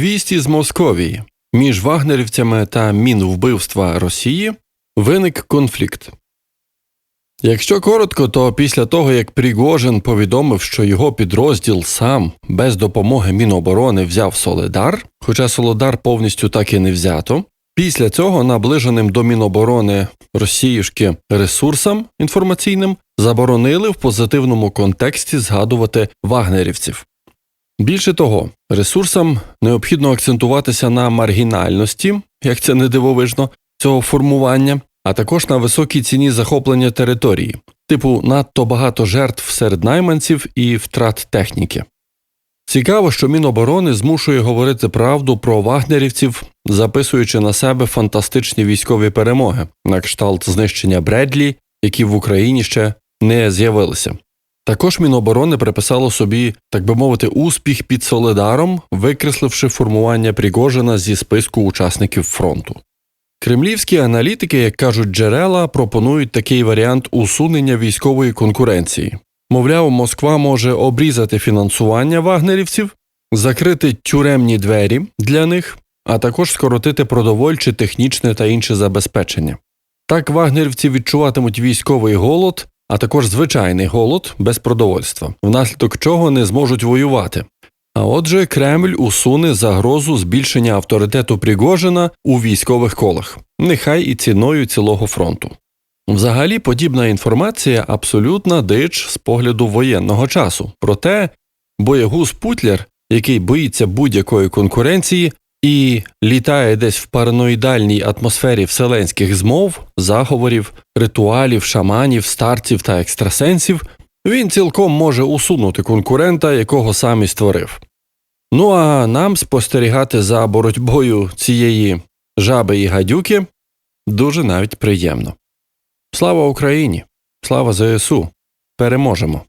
Вісті з Московії між вагнерівцями та мінвбивства Росії виник конфлікт. Якщо коротко, то після того, як Пригожин повідомив, що його підрозділ сам без допомоги Міноборони взяв Соледар, хоча Соледар повністю так і не взято, після цього наближеним до Міноборони Росіюшки ресурсам інформаційним заборонили в позитивному контексті згадувати вагнерівців. Більше того, ресурсам необхідно акцентуватися на маргінальності, як це не дивовижно, цього формування, а також на високій ціні захоплення території, типу надто багато жертв серед найманців і втрат техніки. Цікаво, що Міноборони змушує говорити правду про вагнерівців, записуючи на себе фантастичні військові перемоги, на кшталт знищення Бредлі, які в Україні ще не з'явилися. Також Міноборони приписало собі, так би мовити, успіх під Соледаром, викресливши формування Пригожина зі списку учасників фронту. Кремлівські аналітики, як кажуть джерела, пропонують такий варіант усунення військової конкуренції. Мовляв, Москва може обрізати фінансування вагнерівців, закрити тюремні двері для них, а також скоротити продовольче, технічне та інше забезпечення. Так вагнерівці відчуватимуть військовий голод, а також звичайний голод без продовольства, внаслідок чого не зможуть воювати. А отже, Кремль усуне загрозу збільшення авторитету Пригожина у військових колах, нехай і ціною цілого фронту. Взагалі, подібна інформація абсолютна дич з погляду воєнного часу. Проте боягуз Путляр, який боїться будь-якої конкуренції і літає десь в параноїдальній атмосфері вселенських змов, заговорів, ритуалів, шаманів, старців та екстрасенсів, він цілком може усунути конкурента, якого сам і створив. Ну а нам спостерігати за боротьбою цієї жаби і гадюки дуже навіть приємно. Слава Україні! Слава ЗСУ! Переможемо!